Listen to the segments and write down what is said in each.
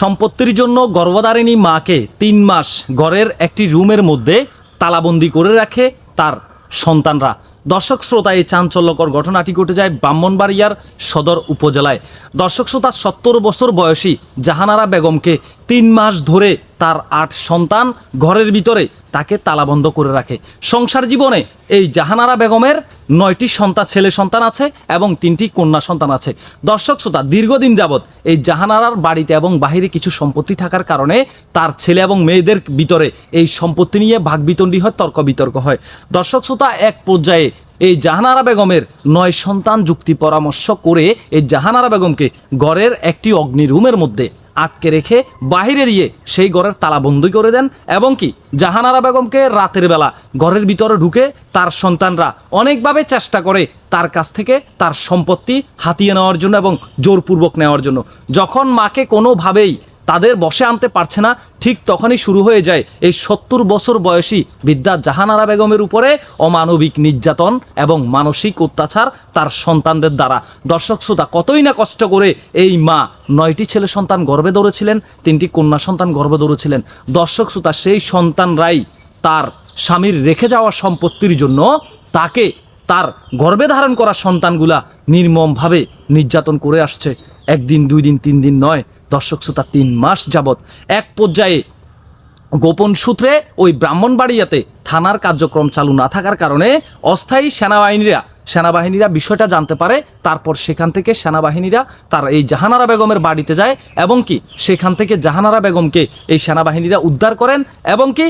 সম্পত্তির জন্য গর্ভধারিণী মাকে তিন মাস ঘরের একটি রুমের মধ্যে তালাবন্দি করে রাখে তার সন্তানরা। দর্শক শ্রোতা, এই চাঞ্চল্যকর ঘটনাটি ঘটে যায় ব্রাহ্মণবাড়িয়ার সদর উপজেলায়। দর্শক শ্রোতা, সত্তর বছর বয়সী জাহানারা বেগমকে তিন মাস ধরে তার আট সন্তান ঘরের ভিতরে তাকে তালাবন্ধ করে রাখে। সংসার জীবনে এই জাহানারা বেগমের নয়টি সন্তান, ছেলে সন্তান আছে এবং তিনটি কন্যা সন্তান আছে। দর্শক শ্রোতা, দীর্ঘদিন যাবৎ এই জাহানারার বাড়িতে এবং বাহিরে কিছু সম্পত্তি থাকার কারণে তার ছেলে এবং মেয়েদের ভিতরে এই সম্পত্তি নিয়ে ভাগ ভাগবিতণ্ডি হয় তর্ক বিতর্ক হয়। দর্শক শ্রোতা, এক পর্যায়ে এই জাহানারা বেগমের নয় সন্তান যুক্তি পরামর্শ করে এই জাহানারা বেগমকে ঘরের একটি অগ্নি রুমের মধ্যে আটকে রেখে বাহিরে দিয়ে সেই ঘরের তালা বন্ধই করে দেন এবং কি জাহানারা বেগমকে রাতের বেলা ঘরের ভিতরে ঢুকে তার সন্তানরা অনেকভাবে চেষ্টা করে তার কাছ থেকে তার সম্পত্তি হাতিয়ে নেওয়ার জন্য এবং জোরপূর্বক নেওয়ার জন্য। যখন মাকে কোনোভাবেই তাদের বসে আনতে পারছে না, ঠিক তখনই শুরু হয়ে যায় এই সত্তর বছর বয়সী বিদ্যা জাহানারা বেগমের উপরে অমানবিক নির্যাতন এবং মানসিক অত্যাচার তার সন্তানদের দ্বারা। দর্শক শ্রোতা, কতই না কষ্ট করে এই মা নয়টি ছেলে সন্তান গর্বে ধরেছিলেন, তিনটি কন্যা সন্তান গর্বে ধরেছিলেন। দর্শক শ্রোতা, সেই সন্তানরাই তার স্বামীর রেখে যাওয়া সম্পত্তির জন্য তাকে তার গর্ভে ধারণ করা সন্তানগুলা নির্মমভাবে নির্যাতন করে আসছে। একদিন, দুই দিন, তিন দিন নয়, দর্শক শ্রোতা, তিন মাস যাবৎ এক পর্যায়ে গোপন সূত্রে ওই ব্রাহ্মণবাড়িয়াতে থানার কার্যক্রম চালু না থাকার কারণে অস্থায়ী সেনাবাহিনীরা সেনাবাহিনীরা বিষয়টা জানতে পারে, তারপর সেখান থেকে সেনাবাহিনীরা তার এই জাহানারা বেগমের বাড়িতে যায় এবং কি সেখান থেকে জাহানারা বেগমকে এই সেনাবাহিনীরা উদ্ধার করেন এবং কি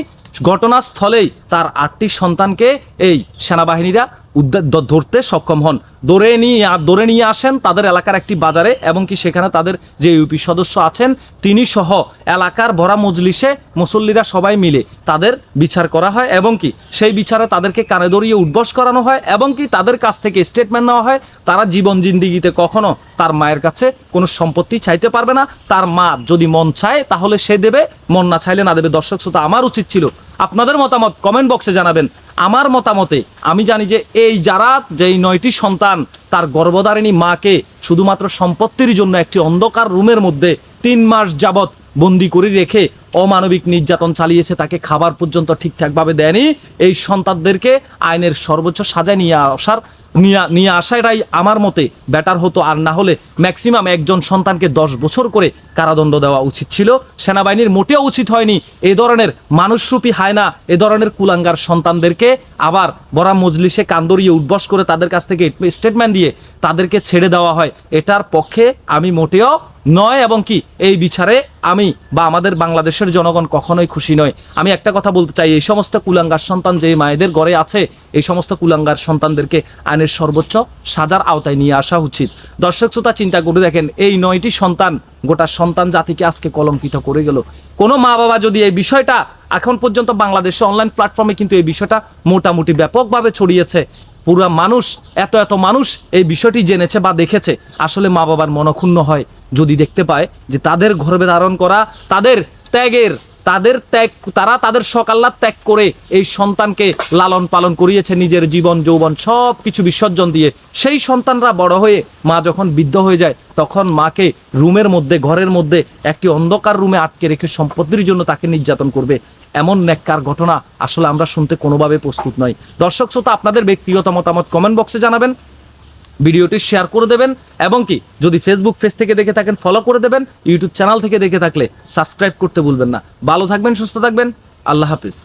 ঘটনাস্থলেই তার আটটি সন্তানকে এই সেনাবাহিনীরা উদ্ধার ধরতে সক্ষম হন। ধরে নিয়ে ধরে নিয়ে আসেন তাদের এলাকার একটি বাজারে এবং কি সেখানে তাদের যে ইউপি সদস্য আছেন, তিনি সহ এলাকার ভরা মজলিসে মুসল্লিরা সবাই মিলে তাদের বিচার করা হয় এবং কি সেই বিচারে তাদেরকে কানে দড়িয়ে উদ্বস করানো হয় এবং কি তাদের কাছ থেকে স্টেটমেন্ট নেওয়া হয়, তারা জীবন জিন্দিগিতে কখনো তার মায়ের কাছে কোনো সম্পত্তি চাইতে পারবে না। তার মা যদি মন চায় তাহলে সে দেবে, মন না চাইলে না দেবে। দর্শক শ্রোতা, আমার উচিত ছিল আপনাদের মতামত কমেন্ট বক্সে জানাবেন। আমার মতামতে, আমি জানি যে এই যারা যেই নয়টি সন্তান, তার গর্ভধারিণী মাকে শুধুমাত্র সম্পত্তির জন্য একটি অন্ধকার রুমের মধ্যে তিন মাস যাবৎ বন্দি করে রেখে অমানবিক নির্যাতন চালিয়েছে, তাকে খাবার পর্যন্ত ঠিকঠাকভাবে দেয়নি। এই সন্তানদেরকে আইনের সর্বোচ্চ সাজায় নিয়ে আসার নিয়ে নিয়ে আসাটাই আমার মতে ব্যাটার হতো আর না হলে ম্যাক্সিমাম একজন সন্তানকে দশ বছর করে কারাদণ্ড দেওয়া উচিত ছিল। সেনাবাহিনীর মোটেও উচিত হয়নি। এ ধরনের মানুষরূপী হায়না এ ধরনের কুলাঙ্গার সন্তানদেরকে আবার বরা মজলিসে কান্দরিয়ে উদ্বস করে তাদের কাছ থেকে স্টেটমেন্ট দিয়ে তাদেরকে ছেড়ে দেওয়া হয়। এটার পক্ষে আমি মোটেও নয় এবং কি, এই বিচারে আমি বা আমাদের বাংলাদেশের জনগণ কখনোই খুশি নয় আমি একটা কথা বলতে চাই, এই সমস্ত কুলাঙ্গার সন্তান যে মায়েদের ঘরে আছে, এই সমস্ত কুলাঙ্গার সন্তানদেরকে আইনের সর্বোচ্চ সাজার আওতায় নিয়ে আসা উচিত। দর্শক শ্রোতা, চিন্তা করে দেখেন, এই নয়টি সন্তান গোটা সন্তান জাতিকে আজকে কলঙ্কিত করে গেল। কোনো মা বাবা যদি এই বিষয়টা এখন পর্যন্ত বাংলাদেশে অনলাইন প্ল্যাটফর্মে কিন্তু এই বিষয়টা মোটামুটি ব্যাপকভাবে ছড়িয়েছে পুরা মানুষ, এত এত মানুষ এই বিষয়টি জেনেছে বা দেখেছে। আসলে মা বাবার মনক্ষুণ্ণ হয় যদি দেখতে পায় যে তাদের গর্ভে ধারণ করা তাদের ত্যাগের তাদের ত্যাগ, তারা তাদের সকাল্লা ত্যাগ করে এই সন্তানকে লালন পালন করিয়েছে, নিজের জীবন, যৌবন সব কিছু বিসর্জন দিয়ে। সেই সন্তানরা বড় হয়ে মা যখন বৃদ্ধ হয়ে যায়, তখন মাকে রুমের মধ্যে, ঘরের মধ্যে একটি অন্ধকার রুমে আটকে রেখে সম্পত্তির জন্য তাকে নির্যাতন করবে। এমন নেককার ঘটনা আসলে আমরা শুনতে কোনোভাবে প্রস্তুত নই। দর্শক শ্রোতা, আপনাদের ব্যক্তিগত মতামত কমেন্ট বক্সে জানাবেন। ভিডিওটি শেয়ার করে দেবেন এবং কি, যদি ফেসবুক পেজ থেকে দেখে থাকেন ফলো করে দেবেন ইউটিউব চ্যানেল থেকে দেখে থাকলে সাবস্ক্রাইব করতে ভুলবেন না। ভালো থাকবেন, সুস্থ থাকবেন, আল্লাহ হাফিজ।